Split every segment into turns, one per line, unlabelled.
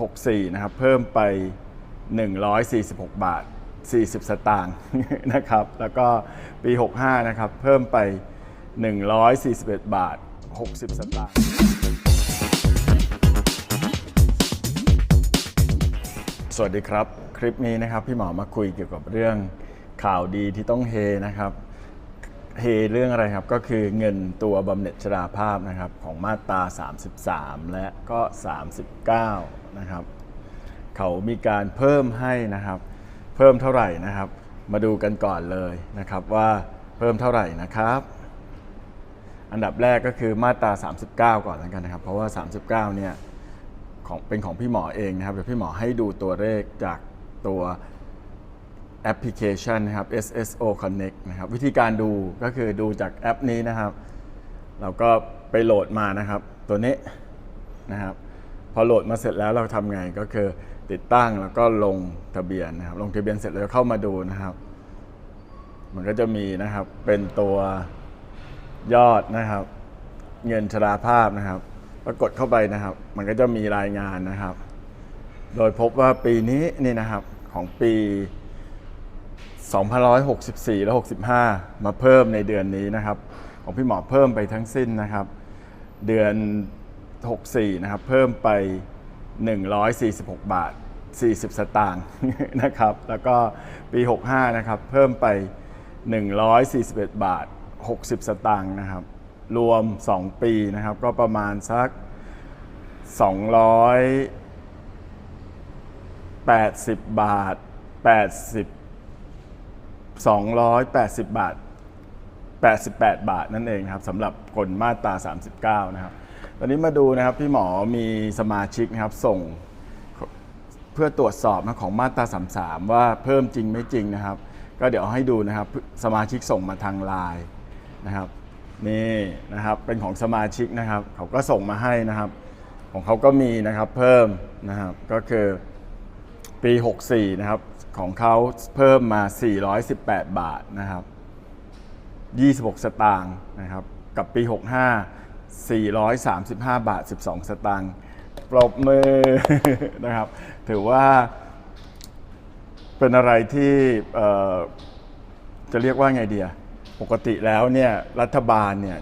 64 นะครับ เพิ่มไป 146 บาท 40 สตางค์นะครับ แล้วก็ปี 65 นะครับ เพิ่มไป 141 บาท 60 สตางค์สวัสดีครับ คลิปนี้นะครับ พี่หมอมาคุยเกี่ยวกับเรื่องข่าวดีที่ต้องเฮนะครับ เฮเรื่องอะไรครับก็คือเงินตัวบำเหน็จชราภาพนะครับของมาตรา 33 และก็ 39 นะครับ เขามีการเพิ่มให้นะครับ เพิ่มเท่าไหร่นะครับ มาดูกันก่อนเลยนะครับว่าเพิ่มเท่าไหร่นะครับ อันดับแรกก็คือมาตรา 39 ก่อนแล้วกันนะครับ เพราะว่า 39 เนี่ยของเป็นของพี่หมอเองนะครับเดี๋ยวพี่หมอให้ดูตัวเลขจากตัว แอปพลิเคชันนะครับ SSO Connect นะครับ วิธีการดูก็คือดูจากแอปนี้นะครับ เราก็ไปโหลดมานะครับ ตัวนี้นะครับ พอโหลดมาเสร็จแล้วเราทำไงก็คือติดตั้งแล้วก็ลงทะเบียนนะครับ ลงทะเบียนเสร็จแล้วเข้ามาดูนะครับ มันก็จะมีนะครับเป็นตัวยอดนะครับ เงินชราภาพนะครับปรากฏเข้าไปนะครับ มันก็จะมีรายงานนะครับ โดยพบว่าปีนี้นี่นะครับของปี 2564 และ 65 มาเพิ่มในเดือนนี้นะครับ ของพี่หมอเพิ่มไปทั้งสิ้นนะครับ เดือน 64 นะครับ เพิ่มไป 146 บาท 40 สตางค์นะครับ แล้วก็ปี 65 นะครับ เพิ่มไป 141 บาท 60 สตางค์นะครับ รวม 2 ปีนะครับ ก็ประมาณสัก 280 บาท 80 280 บาท 88 บาทนั่นเองครับสำหรับคนมาตรา 39 นะครับ ตอนนี้มาดูนะครับพี่หมอมีสมาชิกนะครับส่งเพื่อตรวจสอบนะของมาตรา 33 ว่าเพิ่มจริงไม่จริงนะครับ ก็เดี๋ยวให้ดูนะครับสมาชิกส่งมาทางไลน์นะครับนี่นะครับเป็นของสมาชิกนะครับ เขาก็ส่งมาให้นะครับ ของเขาก็มีนะครับเพิ่มนะครับก็คือปี 64 นะครับ ของเขาเพิ่มมา 418 บาทนะครับ 26 สตางค์นะครับ กับปี 65 435 บาท 12 สตางค์ปรบมือนะครับ ถือว่าเป็นอะไรที่จะเรียกว่าไงเดียปกติแล้วเนี่ยรัฐบาลเนี่ย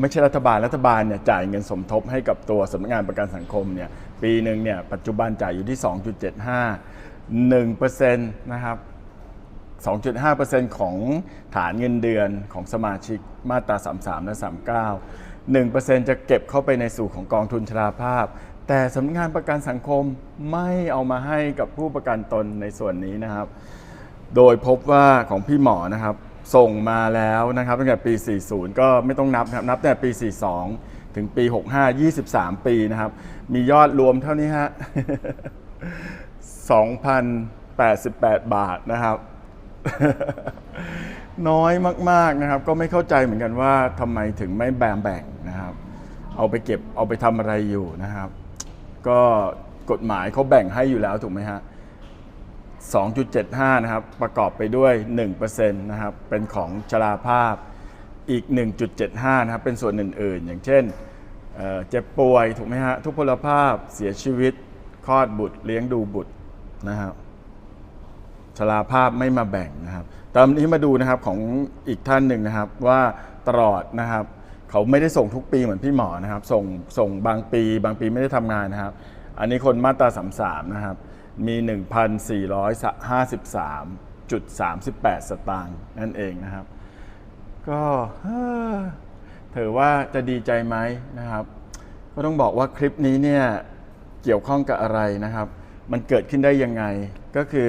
ไม่ใช่รัฐบาลรัฐบาลเนี่ยจ่ายเงินสมทบให้กับตัวสำนักงานประกันสังคมเนี่ยปีหนึ่งเนี่ยปัจจุบันจ่ายอยู่ที่ 2.75 1%นะครับ 2.5%ของฐานเงินเดือนของสมาชิกมาตรา 33 และ 39 1%จะเก็บเข้าไปในสู่ของกองทุนชราภาพ แต่สำนักงานประกันสังคมไม่เอามาให้กับผู้ประกันตนในส่วนนี้นะครับ โดยพบว่าของพี่หมอนะครับ ส่งมาแล้วนะครับตั้งแต่ปี 40 ก็ไม่ต้องนับครับนับแต่ปี 42 ถึงปี 65 23 ปีนะครับ มียอดรวมเท่านี้ฮะ 2,088 บาทนะครับ น้อยมากๆนะครับ ก็ไม่เข้าใจเหมือนกันว่าทำไมถึงไม่แบ่งแบ่งนะครับ เอาไปเก็บเอาไปทำอะไรอยู่นะครับ ก็กฎหมายเขาแบ่งให้อยู่แล้วถูกไหมฮะ2.75 นะครับ ประกอบไปด้วย 1%นะครับ เป็นของชราภาพ อีก 1.75 นะครับ เป็นส่วนอื่น ๆ อย่างเช่นเอ่อเจ็บป่วย ถูกไหมฮะ ทุพพลภาพ เสียชีวิต คลอดบุตร เลี้ยงดูบุตร นะครับชราภาพไม่มาแบ่งนะครับตอนนี้มาดูนะครับของอีกท่านหนึ่งนะครับว่าตลอดนะครับ เขาไม่ได้ส่งทุกปีเหมือนพี่หมอนะครับ ส่งส่งบางปีบางปีไม่ได้ทำงานนะครับ อันนี้คนมาตรา33นะครับมี 1,453.38 สตางค์นั่นเองนะครับ ก็เฮ้อถือว่าจะดีใจไหมนะครับ ก็ต้องบอกว่าคลิปนี้เนี่ยเกี่ยวข้องกับอะไรนะครับ มันเกิดขึ้นได้ยังไง ก็คือ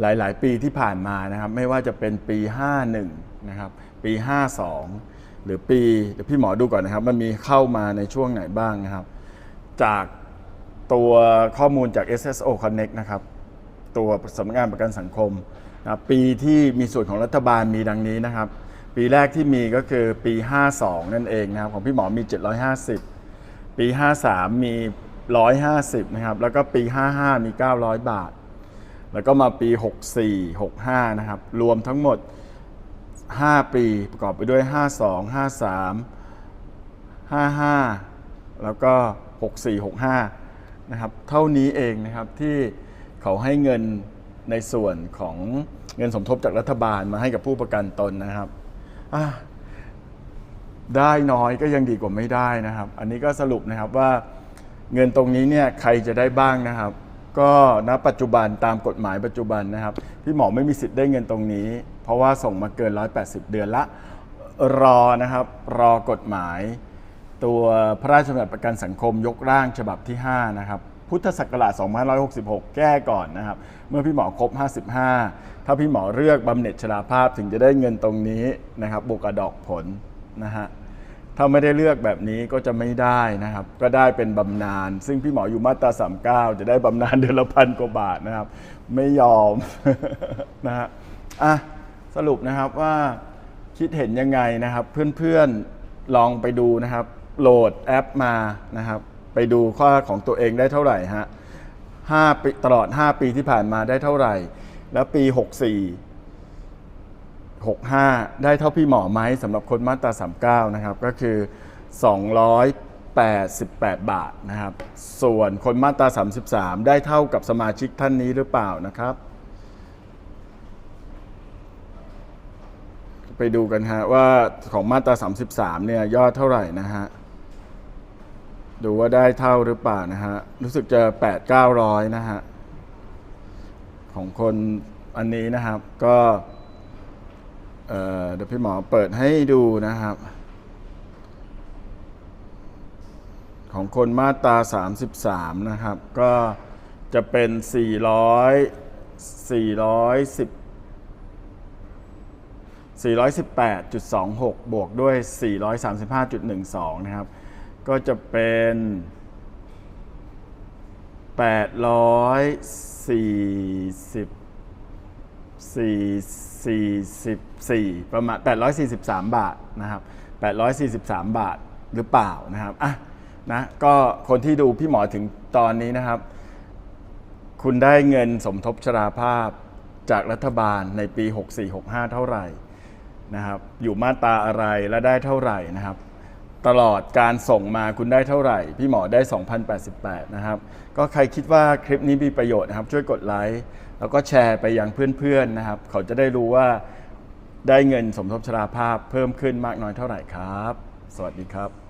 หลาย ๆ ปีที่ผ่านมานะครับ ไม่ว่าจะเป็นปี 51 นะครับ ปี 52 หรือปีเดี๋ยวพี่หมอดูก่อนนะครับ มันมีเข้ามาในช่วงไหนบ้างนะครับ จากตัวข้อมูลจาก SSO Connect นะครับ ตัวสำนักงานประกันสังคมนะปีที่มีส่วนของรัฐบาลมีดังนี้นะครับ ปีแรกที่มีก็คือปี 52 นั่นเองนะครับ ของพี่หมอมี 750 ปี 53 มี 150 นะครับ แล้วก็ปี 55 มี 900 บาท แล้วก็มาปี 64 65 นะครับ รวมทั้งหมด 5 ปีประกอบไปด้วย 52 53 55 แล้วก็ 64 65 นะครับ เท่านี้เองนะครับที่เขาให้เงินในส่วนของเงินสมทบจากรัฐบาลมาให้กับผู้ประกันตนนะครับได้น้อยก็ยังดีกว่าไม่ได้นะครับ อันนี้ก็สรุปนะครับว่า เงินตรงนี้เนี่ยใครจะได้บ้างนะครับ ก็ณปัจจุบันตามกฎหมายปัจจุบันนะครับ พี่หมอไม่มีสิทธิ์ได้เงินตรงนี้ เพราะว่าส่งมาเกิน 180 เดือนละรอนะครับ รอกฎหมาย ตัวพระราชบัญญัติประกันสังคมยกร่างฉบับที่ 5 นะครับ พุทธศักราช 2566 แก้ก่อนนะครับ เมื่อพี่หมอครบ 55 ถ้าพี่หมอเลือกบำเหน็จชราภาพถึงจะได้เงินตรงนี้นะครับบวกกับดอกผลนะฮะ ถ้าไม่ได้เลือกแบบนี้ก็จะไม่ได้นะครับ ก็ได้เป็นบำนาญซึ่งพี่หมออยู่มาตรา 39 จะได้บำนาญเดือนละพันกว่าบาทนะครับ ไม่ยอมนะฮะอะสรุปนะครับว่าคิดเห็นยังไงนะครับ เพื่อนๆลองไปดูนะครับ โหลดแอปมานะครับ ไปดูข้อของตัวเองได้เท่าไหร่ฮะห้าปีตลอด 5 ปีที่ผ่านมาได้เท่าไหร่ แล้วปี 64 65 ได้เท่าพี่หมอไหมสำหรับคนมาตรา 39 นะครับ ก็คือ 288 บาทนะครับ ส่วนคนมาตรา 33 ได้เท่ากับสมาชิกท่านนี้หรือเปล่านะครับ ไปดูกันฮะว่าของมาตรา 33 เนี่ยยอดเท่าไหร่นะฮะดูว่าได้เท่าหรือเปล่านะฮะ รู้สึกจะ8 900 นะฮะ ของคนอันนี้นะครับ ก็ เเดี๋ยวพี่หมอเปิดให้ดูนะครับ ของคนมาตรา 33 นะครับ ก็จะเป็น 400 410 418.26 บวกด้วย 435.12 นะครับ ก็จะเป็น 840 444 ประมาณ 843 บาทนะครับ 843 บาทหรือเปล่านะครับอะนะก็คนที่ดูพี่หมอถึงตอนนี้นะครับ คุณได้เงินสมทบชราภาพจากรัฐบาลในปี 64-65 เท่าไหร่นะครับ อยู่มาตราอะไรและได้เท่าไหร่นะครับ ตลอดการส่งมาคุณได้เท่าไหร่ พี่หมอได้ 2,088 นะครับ ก็ใครคิดว่าคลิปนี้มีประโยชน์นะครับ ช่วยกดไลค์ แล้วก็แชร์ไปยังเพื่อนๆนะครับ เขาจะได้รู้ว่าได้เงินสมทบชราภาพเพิ่มขึ้นมากน้อยเท่าไหร่ครับ สวัสดีครับ